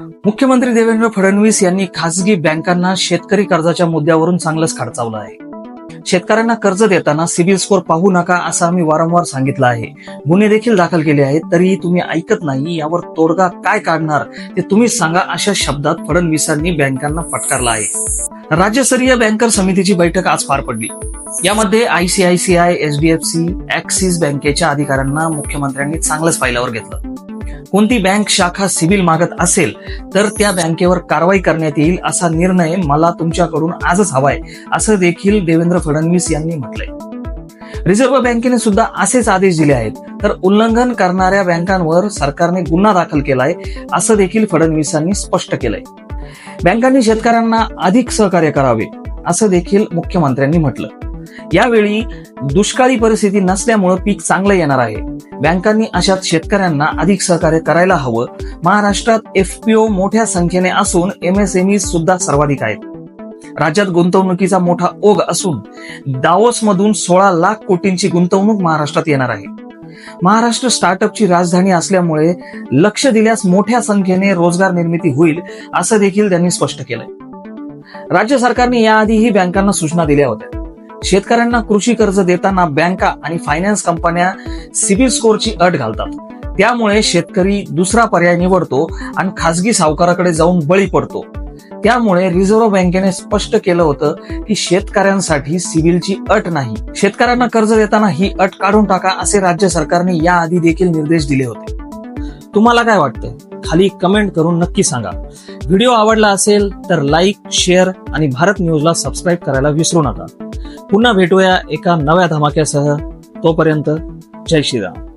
मुख्यमंत्री देवेंद्र फडणवीस यांनी खासगी बँकांना शेतकरी कर्जाच्या मुद्द्यावरून चांगलंच खडचावलं आहे. शेतकऱ्यांना कर्ज देताना सिबिल स्कोर पाहू नका असं आम्ही वारंवार सांगितलं आहे. गुन्हे देखील दाखल केले आहेत तरीही तुम्ही ऐकत नाही यावर तोडगा काय काढणार ते तुम्ही सांगा अशा शब्दात फडणवीसांनी बँकांना फटकारला आहे. राज्यस्तरीय बँकर समितीची बैठक आज पार पडली. यामध्ये आयसीआयसीआय एचडीएफसी ऍक्सिस बँकेच्या अधिकाऱ्यांना मुख्यमंत्र्यांनी चांगलंच फायलावर घेतलं. कोणती बँक शाखा सिबिल मागत असेल तर त्या बँकेवर कारवाई करण्यात येईल असा निर्णय मला तुमच्याकडून आजच हवाय असं देखील देवेंद्र फडणवीस यांनी म्हटलंय. रिझर्व्ह बँकेने सुद्धा असेच आदेश दिले आहेत तर उल्लंघन करणाऱ्या बँकांवर सरकारने गुन्हा दाखल केलाय असं देखील फडणवीसांनी स्पष्ट केलंय. बँकांनी शेतकऱ्यांना अधिक सहकार्य करावे असं देखील मुख्यमंत्र्यांनी म्हटलं. यावेळी दुष्काळी परिस्थिती नसल्यामुळं पीक चांगलं येणार आहे. बँकांनी अशात शेतकऱ्यांना अधिक सहकार्य करायला हवं. महाराष्ट्रात एफपीओ मोठ्या संख्येने असून एमएसएमई सुद्धा सर्वाधिक आहेत. राज्यात गुंतवणुकीचा मोठा ओघ असून दावोस मधून सोळा लाख कोटींची गुंतवणूक महाराष्ट्रात येणार आहे. महाराष्ट्र स्टार्टअपची राजधानी असल्यामुळे लक्ष दिल्यास मोठ्या संख्येने रोजगार निर्मिती होईल असं देखील त्यांनी स्पष्ट केलंय. राज्य सरकारने याआधीही बँकांना सूचना दिल्या होत्या. शेतकऱ्यांना कृषी कर्ज देताना बँका आणि फायनान्स कंपन्या सिबिल स्कोरची अट घालतात. त्यामुळे शेतकरी दुसरा पर्याय निवडतो आणि खासगी सावकाराकडे जाऊन बळी पडतो. त्यामुळे रिझर्व्ह बँकेने स्पष्ट केलं होतं की शेतकऱ्यांसाठी सिबिलची अट नाही. शेतकऱ्यांना कर्ज देताना ही अट काढून टाका असे राज्य सरकारने याआधी देखील निर्देश दिले होते. तुम्हाला काय वाटतं खाली कमेंट करून नक्की सांगा. व्हिडिओ आवडला असेल तर लाईक शेअर आणि भारत न्यूजला सबस्क्राईब करायला विसरू नका. पुन्हा भेटूया एका नव्या धमाक्यासह. तोपर्यंत जय श्रीराम.